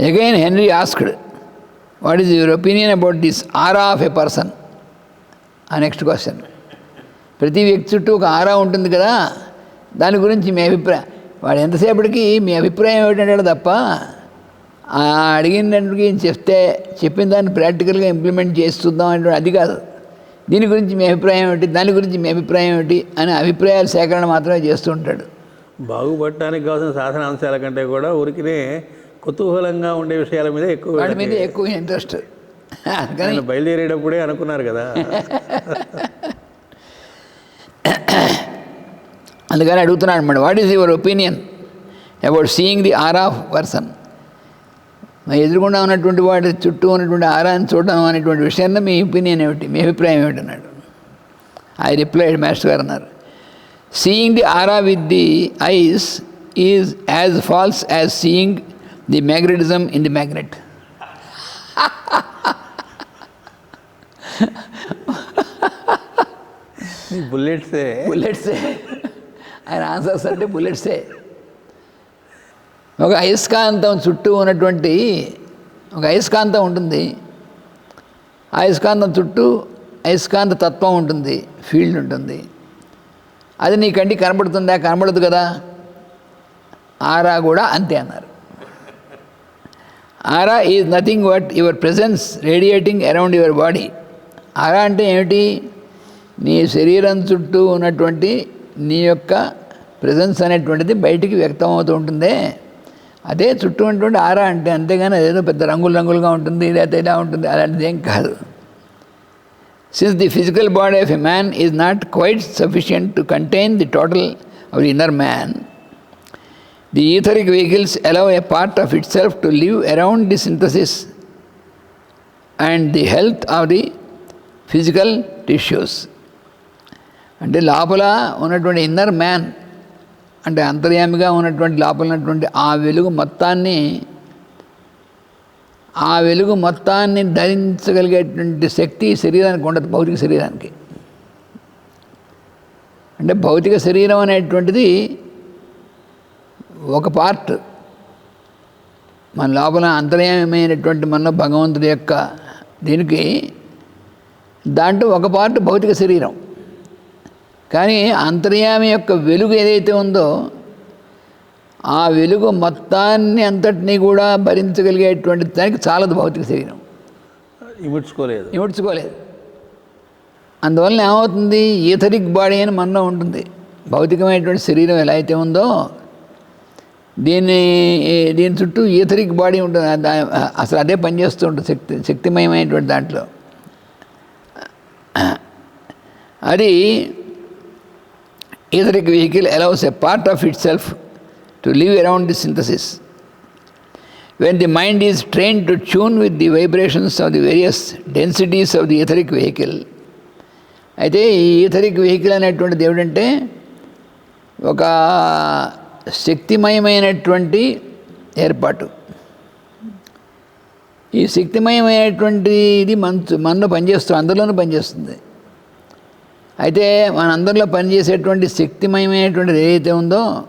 Again Henry asked what is your opinion about this aura of a person ఆ next question ప్రతి వ్యక్తి చుట్టూ ఒక ఆరా ఉంటుంది కదా? దాని గురించి మీ అభిప్రాయం వాడు ఎంతసేపటికి మీ అభిప్రాయం ఏమిటంటాడు తప్ప ఆ అడిగిన దానికి చెప్తే చెప్పిన దాన్ని ప్రాక్టికల్గా ఇంప్లిమెంట్ చేస్తుందాం అంటే అది కాదు. దీని గురించి మీ అభిప్రాయం ఏమిటి? దాని గురించి మీ అభిప్రాయం ఏమిటి? అని అభిప్రాయాల సేకరణ మాత్రమే చేస్తూ ఉంటాడు. బాగుపడటానికి కావాల్సిన సాధన అంశాల కంటే కూడా ఊరికినే కుతూహలంగా ఉండే విషయాల మీద ఎక్కువ వాడి మీద ఎక్కువ ఇంట్రెస్ట్ అందుకని బయలుదేరేటప్పుడే అనుకున్నారు కదా. అందుకని అడుగుతున్నాడు అనమాట what is your opinion about seeing the aura of person మా ఎదురుగుండా ఉన్నటువంటి వాడి చుట్టూ ఉన్నటువంటి ఆరాన్ని చూడడం అనేటువంటి విషయంలో మీ ఒపీనియన్ ఏమిటి మీ అభిప్రాయం ఏమిటి అన్నాడు. ఐ రిప్లైడ్ మాస్టర్ గారు అన్నారు seeing the aura with the eyes is as false as seeing the magnetism in the magnet బుల్లెట్సే బుల్లెట్సే ఆయన ఆన్సర్స్ అంటే బుల్లెట్సే ఒక అయస్కాంతం చుట్టూ ఉన్నటువంటి ఒక అయస్కాంతం ఉంటుంది. అయస్కాంతం చుట్టూ అయస్కాంత తత్వం ఉంటుంది ఫీల్డ్ ఉంటుంది. అది నీ కంటికి కనబడుతుందా? కనబడదు కదా. ఆరా కూడా అంతే అన్నారు. Aura is nothing but your presence radiating around your body aura అంటే ఏమిటి? నీ శరీరం చుట్టూ ఉన్నటువంటి నీ యొక్క ప్రెజెన్స్ అనేటువంటిది బయటికి వ్యక్తం అవుతూ ఉంటుందే. అదే చుట్టూ ఉన్నటువంటి ఆరా అంటే అంతేగాని అదేదో పెద్ద రంగులు రంగులుగా ఉంటుంది లేకపోతే ఇలా ఉంటుంది అలాంటిది ఏం కాదు. Since the physical body of a man is not quite sufficient to contain the total of the inner man the etheric vehicles allow a part of itself to live around the synthesis and the health of the physical tissues అంటే లోపల ఉన్నటువంటి inner man అంటే అంతర్యామిగా ఉన్నటువంటి లోపల ఉన్నటువంటి ఆ వెలుగు మొత్తాన్ని ఆ వెలుగు మొత్తాన్ని ధరించగలిగేటువంటి శక్తి శరీరానికి ఉండదు భౌతిక శరీరానికి. అంటే భౌతిక శరీరం అనేటువంటిది ఒక పార్ట్ మన లోపల అంతర్యామైనటువంటి మనలో భగవంతుడి యొక్క దీనికి దాంట్లో ఒక పార్ట్ భౌతిక శరీరం. కానీ అంతర్యామి యొక్క వెలుగు ఏదైతే ఉందో ఆ వెలుగు మొత్తాన్ని అంతటినీ కూడా భరించగలిగేటువంటి దానికి చాలదు భౌతిక శరీరం. ఇముడ్చుకోలేదు. ఇముడ్చుకోలేదు. అందువలన ఏమవుతుంది? ఈథరిక్ బాడీ అని మనలో ఉంటుంది. భౌతికమైనటువంటి శరీరం ఎలా అయితే ఉందో దీన్ని దీని చుట్టూ ఈథరిక్ బాడీ ఉంటుంది. అసలు అదే పనిచేస్తూ ఉంటుంది శక్తి శక్తిమయమైనటువంటి దాంట్లో. అది etheric vehicle allows a part of itself to live around the synthesis. When the mind is train to tune with the vibrations of the various densities of the etheric vehicle. అయితే ఈ ఈథరిక్ వెహికల్ అనేటువంటిది ఏమిటంటే ఒక శక్తిమయమైనటువంటి ఏర్పాటు. ఈ శక్తిమయమైనటువంటి ఇది మన మనలో పనిచేస్తుంది అందరిలోనూ పనిచేస్తుంది. అయితే మన అందరిలో పనిచేసేటువంటి శక్తిమయమైనటువంటిది ఏదైతే ఉందో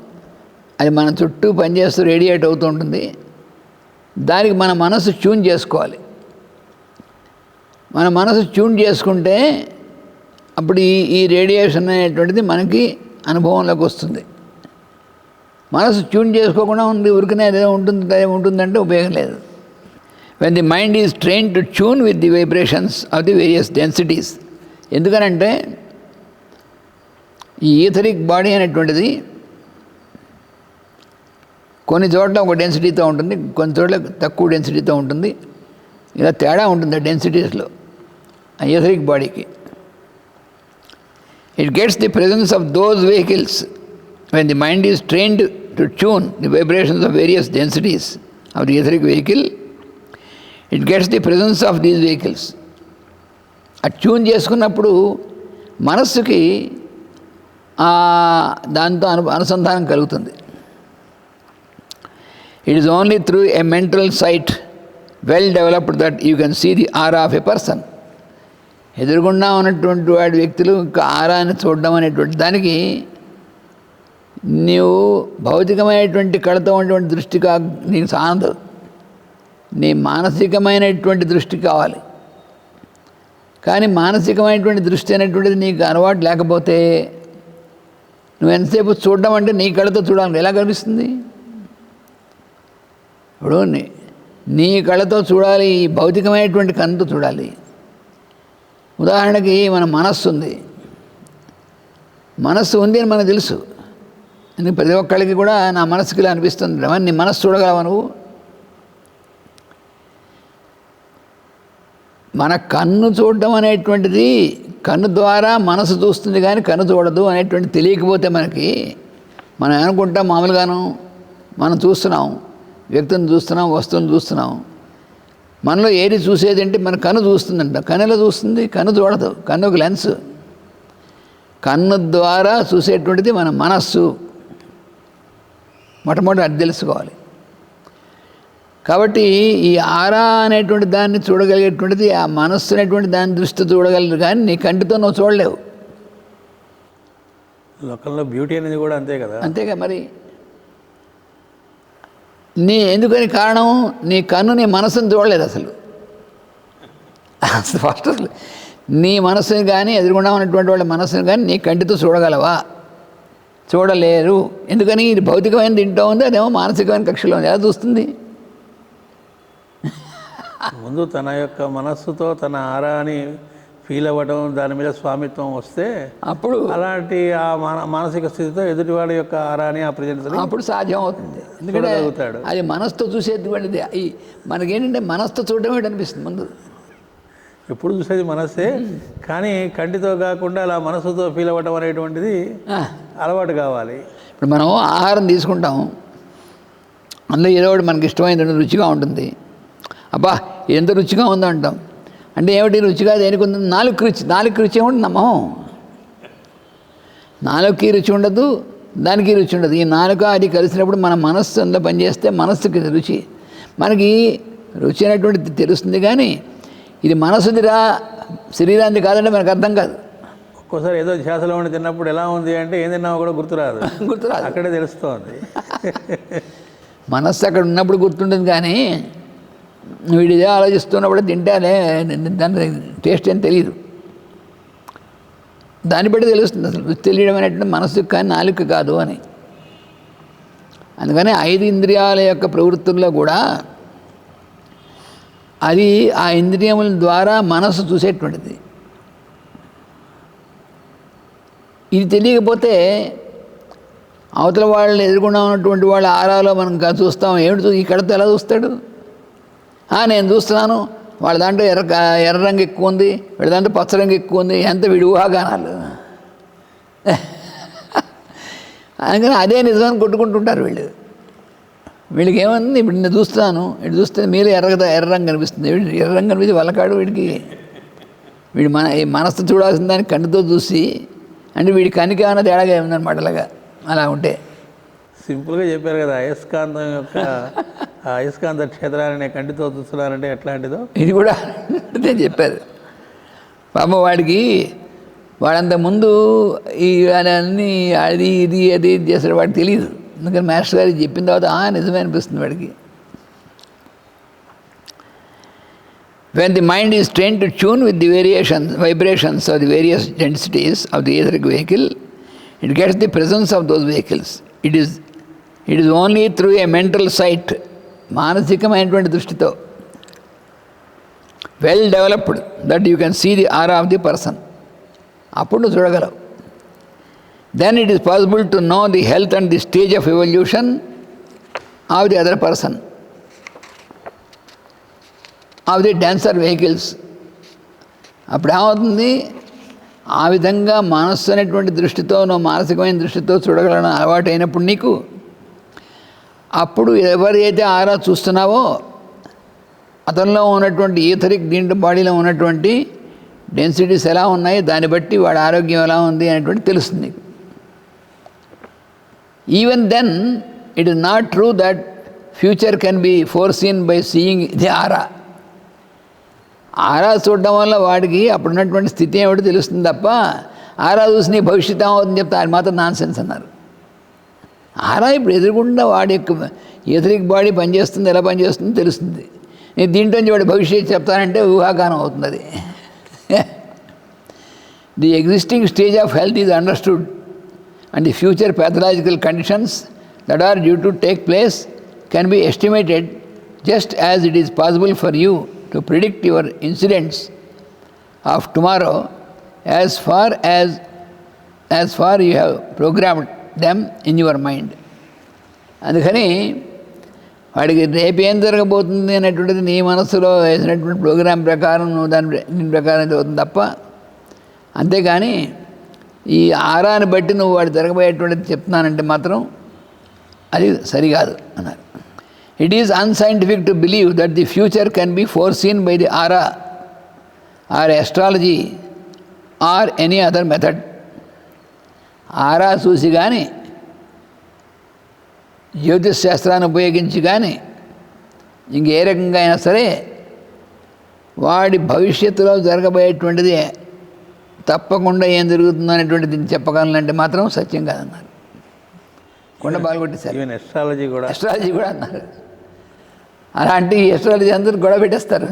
అది మన చుట్టూ పనిచేస్తూ రేడియేట్ అవుతూ ఉంటుంది. దానికి మన మనసు ట్యూన్ చేసుకోవాలి. మన మనసు ట్యూన్ చేసుకుంటే అప్పుడు ఈ ఈ రేడియేషన్ అనేటువంటిది మనకి అనుభవంలోకి వస్తుంది. మనసు ట్యూన్ చేసుకోకుండా ఉంది ఉరికినా ఏదో ఉంటుంది అదే ఉంటుందంటే ఉపయోగం లేదు. When the mind is train to tune with the vibrations of the various densities ఎందుకనంటే ఈ ఈథరిక్ బాడీ అనేటువంటిది కొన్ని చోట్ల ఒక డెన్సిటీతో ఉంటుంది కొన్ని చోట్ల తక్కువ డెన్సిటీతో ఉంటుంది. ఇలా తేడా ఉంటుంది ఆ డెన్సిటీస్లో ఆ ఎథరిక్ బాడీకి it gets the presence of those vehicles when the mind is trained to tune the vibrations of various densities of the etheric vehicle, it gets the presence of these vehicles. ఆ tune చేసుకున్నప్పుడు మనస్సుకి దాంతో అను అనుసంధానం కలుగుతుంది it is only through a mental sight well developed that you can see the aura of a person ఎదురుగుండా ఉన్నటువంటి వాడి వ్యక్తులు ఇంకా ఆరాన్ని చూడడం అనేటువంటి దానికి నీవు భౌతికమైనటువంటి కళతో ఉన్నటువంటి దృష్టి కా నీకు సానదు నీ మానసికమైనటువంటి దృష్టి కావాలి. కానీ మానసికమైనటువంటి దృష్టి అనేటువంటిది నీకు అలవాటు లేకపోతే నువ్వు ఎంతసేపు చూడడం అంటే నీ కళతో చూడాలి. ఎలా కనిపిస్తుంది? ఇప్పుడు నీ నీ కళతో చూడాలి ఈ భౌతికమైనటువంటి కన్నుతో చూడాలి. ఉదాహరణకి మన మనస్సు ఉంది. మనస్సు ఉంది అని మనకు తెలుసు. అని ప్రతి ఒక్కళ్ళకి కూడా నా మనసుకి ఇలా అనిపిస్తుంది. అవన్నీ నీ మనస్సు చూడగలవా నువ్వు? మన కన్ను చూడడం అనేటువంటిది కన్ను ద్వారా మనసు చూస్తుంది కానీ కన్ను చూడదు అనేటువంటి తెలియకపోతే మనకి మనం అనుకుంటాం మామూలుగాను మనం చూస్తున్నాం వ్యక్తిని చూస్తున్నాం వస్తువుని చూస్తున్నాం. మనలో ఏది చూసేది అంటే మన కన్ను చూస్తుందంట. కన్నులో చూస్తుంది? కన్ను చూడదు. కన్ను ఒక లెన్స్. కన్ను ద్వారా చూసేటువంటిది మన మనస్సు. మొట్టమొదటి అది తెలుసుకోవాలి. కాబట్టి ఈ ఆరా అనేటువంటి దాన్ని చూడగలిగేటువంటిది ఆ మనస్సు అనేటువంటి దాని దృష్టి చూడగలరు కానీ నీ కంటితో నువ్వు చూడలేవు. లోకంలో బ్యూటీ అనేది కూడా అంతే కదా? అంతేగా మరి? నీ ఎందుకని కారణం? నీ కన్ను నీ మనసుని చూడలేదు అసలు. ఫస్ట్ అసలు. నీ మనసుని కానీ ఎదురుగుండా ఉన్నటువంటి వాళ్ళ మనసుని కానీ నీ కంటితో చూడగలవా? చూడలేరు. ఎందుకని? ఇది భౌతికమైన తింటూ ఉంది అదేమో మానసికమైన కక్షలో ఉంది. ఎలా చూస్తుంది? ముందు తన యొక్క మనస్సుతో తన ఆరాని ఫీల్ అవ్వడం దాని మీద స్వామిత్వం వస్తే అప్పుడు అలాంటి ఆ మాన మానసిక స్థితితో ఎదుటివాడి యొక్క ఆరాని ఆ ప్రజెన్స్ని అప్పుడు సాధ్యం అవుతుంది ఎందుకంటే. అది మనసుతో చూసేటువంటిది ఈ మనకేంటంటే మనసుతో చూడడం ఏంటి అనిపిస్తుంది ముందు? ఎప్పుడు చూసేది మనస్సే కానీ కంటితో కాకుండా అలా మనసుతో ఫీల్ అవ్వడం అనేటువంటిది అలవాటు కావాలి. ఇప్పుడు మనం ఆహారం తీసుకుంటాం. అందులో ఏదో ఒకటి మనకి ఇష్టమైనది రుచిగా ఉంటుంది. అబ్బా ఎంత రుచిగా ఉందో అంటాం అంటే ఏమిటి రుచిగా దేనికి ఉంది? నాలుగు రుచి నాలుగు రుచి ఏముంటుంది నమ్మం నాలుగుకి రుచి ఉండదు దానికి రుచి ఉండదు. ఈ నాలుక అది కలిసినప్పుడు మన మనస్సు అందులో పనిచేస్తే మనస్సుకి రుచి. మనకి రుచి అనేటువంటిది తెలుస్తుంది కానీ ఇది మనసుదిరా శరీరాన్ని కాదంటే మనకు అర్థం కాదు. ఒక్కోసారి ఏదో ధ్యాసలో ఉండి తిన్నప్పుడు ఎలా ఉంది అంటే ఏం తిన్నామో కూడా గుర్తురాదు. గుర్తురాదు. అక్కడే తెలుస్తోంది. మనస్సు అక్కడ ఉన్నప్పుడు గుర్తుంటుంది కానీ వీడు ఇదే ఆలోచిస్తున్నప్పుడు తింటానే దాని టేస్ట్ ఏం తెలియదు దాన్ని బట్టి తెలుస్తుంది అసలు. తెలియడం అనేటువంటి మనస్సుకు కానీ నాలుక కాదు అని. అందుకని ఐదు ఇంద్రియాల యొక్క ప్రవృత్తుల్లో కూడా అది ఆ ఇంద్రియముల ద్వారా మనస్సు చూసేటువంటిది. ఇది తెలియకపోతే అవతల వాళ్ళని ఎదుర్కొన్నా ఉన్నటువంటి వాళ్ళ ఆరాలో మనం చూస్తాం. ఏమిటి చూ- ఈ కడత ఎలా చూస్తాడు? నేను చూస్తున్నాను. వాళ్ళ దాంట్లో ఎర్ర ఎర్ర రంగు ఎక్కువ ఉంది. వీళ్ళ దాంట్లో పచ్చ రంగు ఎక్కువ ఉంది. ఎంత వీడి ఊహాగానాలు. అందుకని అదే నిజమని కొట్టుకుంటుంటారు వీళ్ళు. వీళ్ళకి ఏమంది ఇప్పుడు నేను చూస్తున్నాను. ఇటు చూస్తే మీరు ఎర్ర ఎర్ర రంగు కనిపిస్తుంది. వీడు ఎర్ర రంగు కనిపిస్తే వాళ్ళకాడు వీడికి. వీడి మన ఈ మనస్సు చూడాల్సిన దాన్ని కంటితో చూసి అంటే వీడి కనికి ఏమైనా తేడాగా ఉందన్నమాట అలాగా? అలా ఉంటే. సింపుల్గా చెప్పారు కదా అయస్కాంతం యొక్క అయస్కాంత క్షేత్రాన్ని నేను కంటితో చూస్తున్నానంటే ఎట్లాంటిదో? ఇది కూడా అదే చెప్పారు పాప వాడికి వాడంత ముందు ఈ అన్నీ అది ఇది అది ఇది చేస్తాడు వాడికి తెలియదు అందుకని మాస్టర్ గారు చెప్పిన తర్వాత ఆ నిజమే అనిపిస్తుంది వాడికి. When the mind is trained to tune with the variations, vibrations of the various densities of the etheric vehicle, it gets the presence of those vehicles. It is, it is only through a mental sight, మానసికమైనటువంటి దృష్టితో well developed that you can see the aura of the person అప్పుడు నువ్వు చూడగలవు then it is possible to know the health and the stage of evolution of the other person of the denser vehicles. అప్పుడు ఏమవుతుంది? ఆ విధంగా మనస్సు అనేటువంటి దృష్టితో నువ్వు మానసికమైన దృష్టితో చూడగలను అలవాటు అయినప్పుడు నీకు అప్పుడు ఎవరైతే ఆరా చూస్తున్నావో అతనిలో ఉన్నటువంటి ఈథరిక్ దీంట్లో బాడీలో ఉన్నటువంటి డెన్సిటీస్ ఎలా ఉన్నాయి? దాన్ని బట్టి వాడి ఆరోగ్యం ఎలా ఉంది అనేటువంటి తెలుస్తుంది నీకు. Even then it is not true that future can be foreseen by seeing the aura aura చూడడం వల్ల వాడికి అప్పుడున్నటువంటి స్థితి ఏమిటో తెలుస్తుంది తప్ప ఆరా చూసి నీ భవిష్యత్తు ఏమవుతుందని చెప్తే ఆయన మాత్రం నాన్ సెన్స్ అన్నారు. ఆరా ఇప్పుడు ఎదురుకుండా వాడి యొక్క ఎదురికి బాడీ పనిచేస్తుంది ఎలా పనిచేస్తుందో తెలుస్తుంది. నేను దీంట్లో నుంచి వాడి భవిష్యత్తు చెప్తానంటే ఊహాగానం అవుతుంది అది. The existing stage of health is understood and the future pathological conditions that are due to take place can be estimated just as it is possible for you to predict your incidents of tomorrow as far as as far you have programmed them in your mind. అందుకని వాడికి రేపు ఏం జరగబోతుంది అనేటువంటిది నీ మనస్సులో వేసినటువంటి programme ప్రకారం నువ్వు దాని దీని ప్రకారం జరుగుతుంది తప్ప అంతేగాని ఈ ఆరాన్ని బట్టి నువ్వు వాడు జరగబోయేటువంటిది చెప్తున్నానంటే మాత్రం అది సరికాదు అన్నారు. It is unscientific to believe that the future can be foreseen by the aura or astrology or any other method aura చూసి కానీ జ్యోతిష్ శాస్త్రాన్ని ఉపయోగించి కానీ ఇంకే రకంగా అయినా సరే వాడి భవిష్యత్తులో జరగబోయేటువంటిది తప్పకుండా ఏం జరుగుతుందో అనేటువంటిది చెప్పగలనంటే మాత్రం సత్యం కాదన్నారు. కొండ ఈవెన్ ఎస్ట్రాలజీ కూడా. ఎస్ట్రాలజీ కూడా అన్నారు. అలాంటి ఎస్ట్రాలజీ అందరూ గొడవ పెట్టేస్తారు.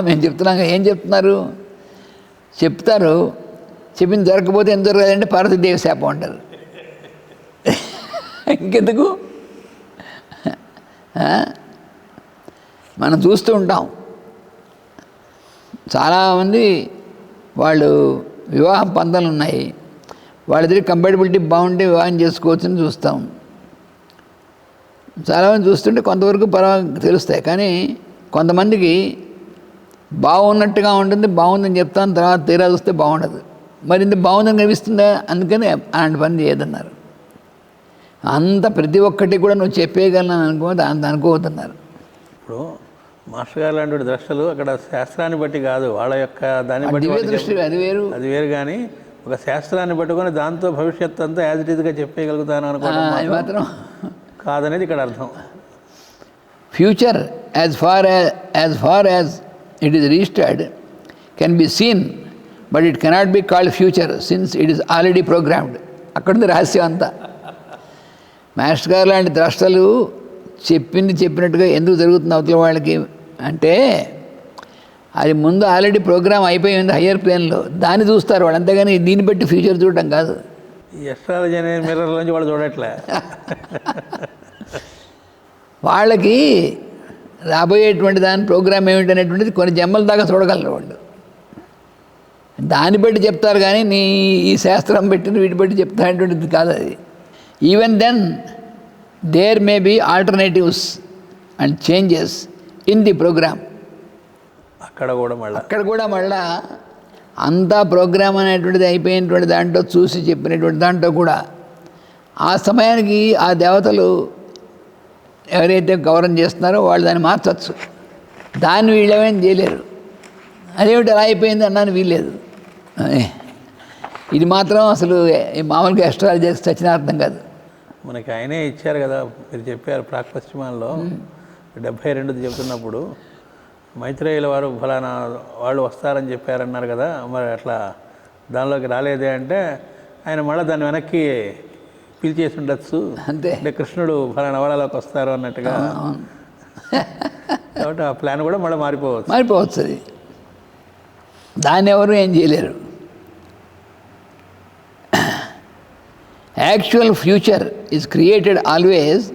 మేము చెప్తున్నాం ఏం చెప్తున్నారు? చెప్తారు. చెప్పింది దొరకపోతే ఏం దొరకాలంటే పార్వతీదేవి శాపం అంటారు. ఇంకెందుకు? మనం చూస్తూ ఉంటాం. చాలామంది వాళ్ళు వివాహం పందాలు ఉన్నాయి. వాళ్ళిద్దరి కంపాటబిలిటీ బాగుంటే వివాహం చేసుకోవచ్చని చూస్తాం. చాలామంది చూస్తుంటే కొంతవరకు పర్వాలేదు తెలుస్తాయి. కానీ కొంతమందికి బాగున్నట్టుగా ఉంటుంది బాగుందని చెప్తాను తర్వాత తీరా చూస్తే బాగుండదు. మరి ఇంత బాగుందని కనిపిస్తుందా అందుకని అలాంటి పని చేయదన్నారు. అంత ప్రతి ఒక్కటి కూడా నువ్వు చెప్పేయగలను అనుకో అంత అనుకోవద్దన్నారు. ఇప్పుడు మాస్టర్ గారు లాంటి ద్రష్టలు అక్కడ శాస్త్రాన్ని బట్టి కాదు వాళ్ళ యొక్క దాన్ని బట్టి దృష్టి అది వేరు. అది వేరు కానీ ఒక శాస్త్రాన్ని పట్టుకొని దాంతో భవిష్యత్తు అంతా యాజ్ చెప్పేయగలుగుతాను మాత్రం మాత్రం కాదనేది ఇక్కడ అర్థం. Future as far as far as it is registered can be seen but it cannot be called future since it is already programmed అక్కడుంది రహస్యం అంతా. మాస్టర్ గారు లాంటి ద్రష్టలు చెప్పింది చెప్పినట్టుగా ఎందుకు జరుగుతుంది అవతల వాళ్ళకి? అంటే అది ముందు ఆల్రెడీ ప్రోగ్రామ్ అయిపోయింది హయ్యర్ ప్లేన్లో దాన్ని చూస్తారు. వాళ్ళు అంతేగాని దీన్ని బట్టి ఫ్యూచర్ చూడటం కాదు. ఈ ఎస్ట్రాలజీ అనే మిర్రర్ నుంచి వాళ్ళు చూడట్లే. వాళ్ళకి రాబోయేటువంటి దాని ప్రోగ్రామ్ ఏమిటి అనేటువంటిది కొన్ని జన్మల దాకా చూడగలరు వాళ్ళు. దాన్ని బట్టి చెప్తారు కానీ నీ ఈ శాస్త్రం పెట్టిన వీటి బట్టి చెప్తానేటువంటిది కాదు అది. Even then there may be alternatives and changes in the program అక్కడ కూడా మళ్ళీ. అక్కడ కూడా మళ్ళా అంతా ప్రోగ్రామ్ అనేటువంటిది అయిపోయినటువంటి దాంట్లో చూసి చెప్పినటువంటి దాంట్లో కూడా ఆ సమయానికి ఆ దేవతలు ఎవరైతే గౌరవం చేస్తున్నారో వాళ్ళు దాన్ని మార్చచ్చు. దాన్ని వీళ్ళేమేం చేయలేరు. అదేమిటి అలా అయిపోయింది అన్నాను వీల్లేదు. ఇది మాత్రం అసలు ఈ మామూలుగా ఎస్ట్రాలజీ చేసి చచ్చిన అర్థం కాదు. మనకి ఆయనే ఇచ్చారు కదా మీరు చెప్పారు ప్రాక్ పశ్చిమాల్లో డెబ్భై రెండుది చెప్తున్నప్పుడు మైత్రేయుల వారు ఫలానా వాళ్ళు వస్తారని చెప్పారన్నారు కదా మరి అట్లా దానిలోకి రాలేదే అంటే ఆయన మళ్ళీ దాన్ని వెనక్కి పిలిచేసి ఉండొచ్చు. అంతే. అంటే కృష్ణుడు ఫలానా వాళ్ళలోకి వస్తారు అన్నట్టుగా. కాబట్టి ఆ ప్లాన్ కూడా మళ్ళీ మారిపోవచ్చు. మారిపోవచ్చు అది. దాన్ని ఎవరు ఏం చేయలేరు. Actual future is created always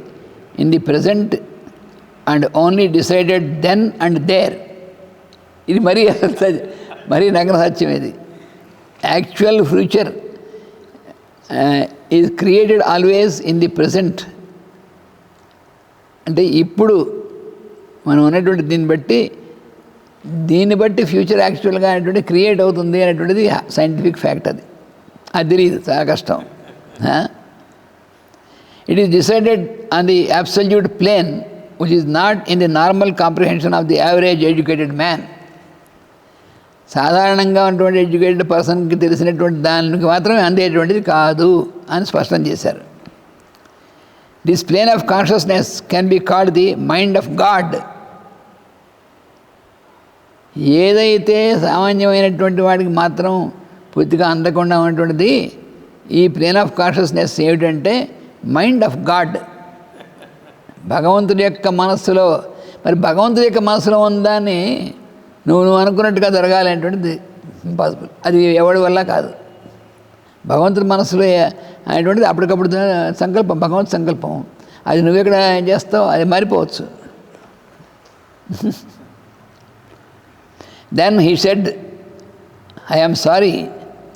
in the present and only decided then and there. ఇది మరీ మరీ నగ్న సత్యం ఇది. Actual future is created always in the present అంటే ఇప్పుడు మనం ఉన్నటువంటి దీన్ని బట్టి దీన్ని బట్టి ఫ్యూచర్ యాక్చువల్గా అనేటువంటి క్రియేట్ అవుతుంది అనేటువంటిది సైంటిఫిక్ ఫ్యాక్ట్ అది. అది తెలియదు చాలా కష్టం. It is decided on the absolute plane which is not in the normal comprehension of the average educated man. సాధారణంగా ఉన్నటువంటి ఎడ్యుకేటెడ్ పర్సన్కి తెలిసినటువంటి దానికి మాత్రమే అందేటువంటిది కాదు అని స్పష్టం చేశారు. This plane of consciousness can be called the mind of God ఏదైతే సామాన్యమైనటువంటి వాడికి మాత్రం పూర్తిగా అందకుండా ఉన్నటువంటిది ఈ ప్లేన్ ఆఫ్ కాన్షియస్నెస్ ఏమిటంటే మైండ్ ఆఫ్ గాడ్ భగవంతుడి యొక్క మనస్సులో మరి భగవంతుడి యొక్క మనసులో ఉందాన్ని నువ్వు నువ్వు అనుకున్నట్టుగా జరగాలి అనేటువంటిది ఇంపాసిబుల్ అది ఎవడి వల్ల కాదు. భగవంతుడి మనసులో అనేటువంటిది అప్పటికప్పుడు సంకల్పం భగవంతు సంకల్పం. అది నువ్వు ఎక్కడ ఏం చేస్తావు అది మారిపోవచ్చు. Then he said I am sorry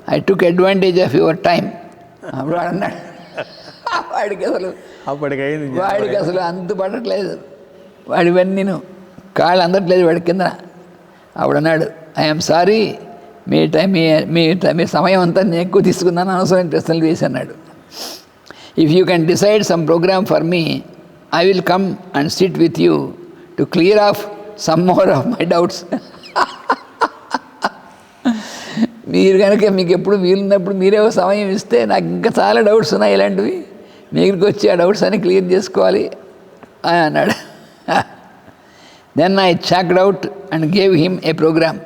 I took advantage of your time అప్పుడు వాడు అన్నాడు. వాడికి అసలు అప్పటికైంది వాడికి అసలు అంత పడట్లేదు. నేను కాళ్ళు అందట్లేదు వాడి కింద. ఆవిడన్నాడు ఐఎమ్ సారీ మీ టైం మీ మీ టైం- మీ సమయం అంతా నేను ఎక్కువ తీసుకున్నాను అనవసరమైన ప్రశ్నలు వేసి అన్నాడు. If you can decide some program for me I will come and sit with you to clear of some more of my doubts మీరు కనుక మీకు ఎప్పుడు వీలున్నప్పుడు మీరే సమయం ఇస్తే నాకు ఇంకా చాలా డౌట్స్ ఉన్నాయి ఇలాంటివి. మీకు వచ్చే డౌట్స్ అన్ని క్లియర్ చేసుకోవాలి అని అన్నాడు. Then I chalked out and gave him a program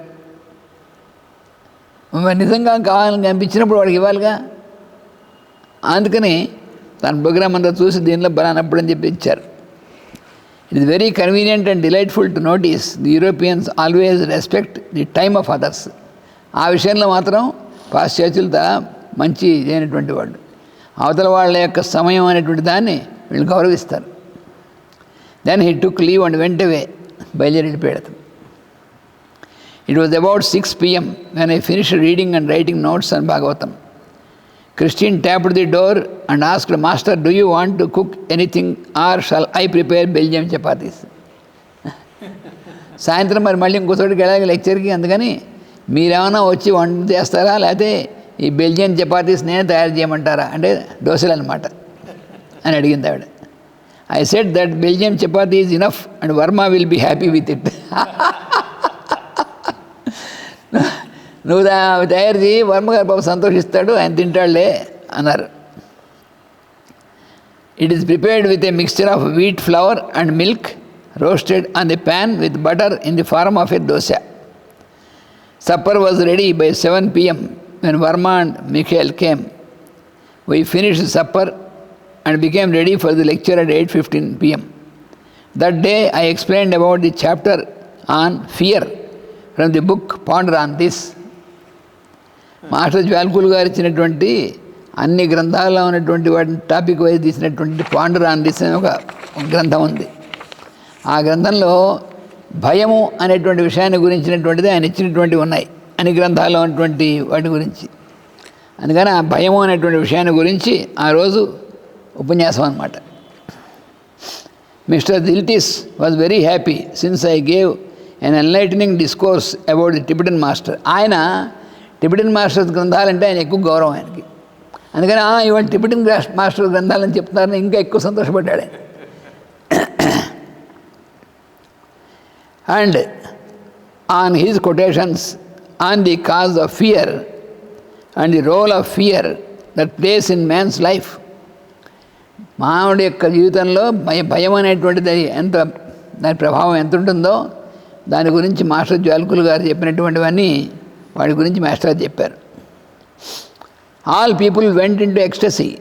నిజంగా కావాలని కనిపించినప్పుడు వాడికి ఇవ్వాలిగా? అందుకని తన ప్రోగ్రామ్ అంతా చూసి దీనిలో బలానప్పుడు అని చెప్పి ఇచ్చారు. It is very convenient and delightful to notice the Europeans always respect the time of others ఆ విషయంలో మాత్రం పాశ్చాత్యులత మంచి అయినటువంటి వాళ్ళు అవతల వాళ్ళ యొక్క సమయం అనేటువంటి దాన్ని వీళ్ళు గౌరవిస్తారు. Then he took leave and went away బయలుదేరి అతను it was about six PM when I finish reading and writing notes and Bhagavatam Christian tapped the door and asked master do you want to cook anything or shall I prepare Belgium chapatis సాయంత్రం మరి మళ్ళీ ఇంకో చోటికి వెళ్ళాలి లెక్చర్కి అందుకని మీరేమైనా వచ్చి వంట చేస్తారా? లేకపోతే ఈ బెల్జియన్ చపాతీస్ నేనే తయారు చేయమంటారా? అంటే దోశలు అనమాట అని అడిగింది ఆవిడ. I set that Belgium chapati is enough and Varma will be happy with it నువ్వు తయారు చేయి వర్మ గారు పాప సంతోషిస్తాడు ఆయన తింటాడులే అన్నారు. It is prepared with a mixture of wheat flour and milk roasted on the pan with butter in the form of a dosa supper was ready by seven PM when Varma and Mikhail came we finished supper and became ready for the lecture at eight fifteen PM that day I explained about the chapter on fear from the book ponder on this master Djwhal Khul గారు ఇచ్చినటువంటి అన్ని గ్రంథాల్లో ఉన్నటువంటి వాటిని topic wise తీసినటువంటి ponder on this అనే ఒక ఒక గ్రంథం ఉంది. ఆ గ్రంథంలో భయము అనేటువంటి విషయాన్ని గురించినటువంటిది ఆయన ఇచ్చినటువంటివి ఉన్నాయి. అన్ని గ్రంథాల్లో ఉన్నటువంటి వాటి గురించి. అందుకని ఆ భయము అనేటువంటి విషయాన్ని గురించి ఆ రోజు ఉపన్యాసం అనమాట mister Dilts was very happy since I gave an enlightening discourse about the Tibetan master. ఆయన టిబిటన్ మాస్టర్స్ గ్రంథాలంటే ఆయన ఎక్కువ గౌరవం ఆయనకి. అందుకని ఇవాళ టిబిటన్ మాస్టర్ గ్రంథాలని చెప్తున్నారని ఇంకా ఎక్కువ సంతోషపడ్డాడు ఆయన. And on his quotations on the cause of fear and the role of fear that plays in man's life మానవుడి యొక్క జీవితంలో భయ భయం అనేటువంటిది ఎంత దాని ప్రభావం ఎంత ఉంటుందో దాని గురించి మాస్టర్ జ్వాలకులు గారు చెప్పినటువంటివన్నీ వాడి గురించి మాస్టర్ చెప్పారు. All people went in to ecstasy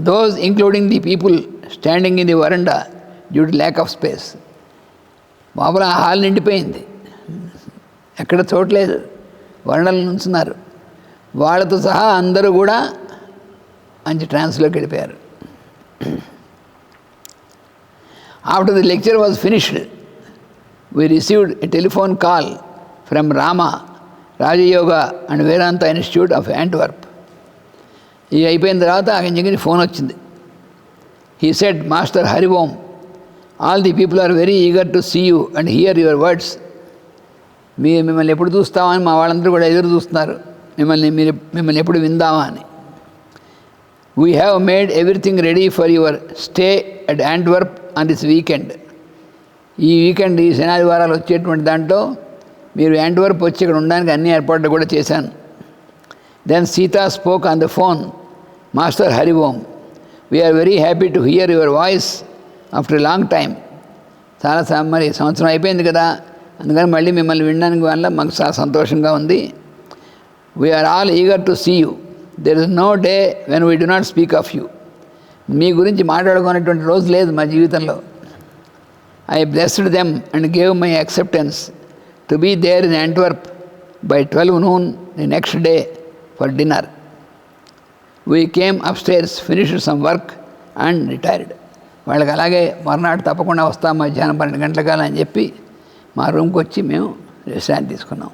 those including the people standing in the veranda due to lack of space మామూలు ఆ హాల్ నిండిపోయింది. ఎక్కడ చోట్లేదు వర్ణలు నుంచున్నారు వాళ్ళతో సహా అందరూ కూడా మంచి ట్రాన్స్లోకి వెళ్ళిపోయారు. After the lecture was finished we received a telephone call from Rama Rajayoga and Vedanta institute of Antwerp ఇది అయిపోయిన తర్వాత ఆయన దగ్గర ఫోన్ వచ్చింది. He said master Hari Om all the people are very eager to see you and hear your words మీరు మిమ్మల్ని ఎప్పుడు చూస్తామని మా వాళ్ళందరూ కూడా ఎదురు చూస్తున్నారు. మిమ్మల్ని మీరు మిమ్మల్ని ఎప్పుడు విందామా అని. We have made everything ready for your stay at Antwerp on this weekend ఈ వీకెండ్ ఈ శనాదివారాలు వచ్చేటువంటి దాంట్లో మీరు యాంట్వర్ప్ వచ్చి ఇక్కడ ఉండడానికి అన్ని ఏర్పాట్లు కూడా చేశాను. Then Sita spoke on the phone master Hari Om we're very happy to hear your voice after long time చాలా మరి సంవత్సరం అయిపోయింది కదా. అందుకని మళ్ళీ మిమ్మల్ని వినడానికి వల్ల మాకు చాలా సంతోషంగా ఉంది. We're all eager to see you there is no day when we do not speak of you మీ గురించి మాట్లాడుకునేటువంటి రోజు లేదు మా జీవితంలో. I blessed them and gave my acceptance to be there in Antwerp by twelve noon the next day for dinner we came upstairs finished some work and retired వాళ్ళకి అలాగే మర్నాడు తప్పకుండా వస్తాం మధ్యాహ్నం పన్నెండు గంటల కాలం అని చెప్పి మా రూమ్కి వచ్చి మేము విశ్రాంతి తీసుకున్నాం.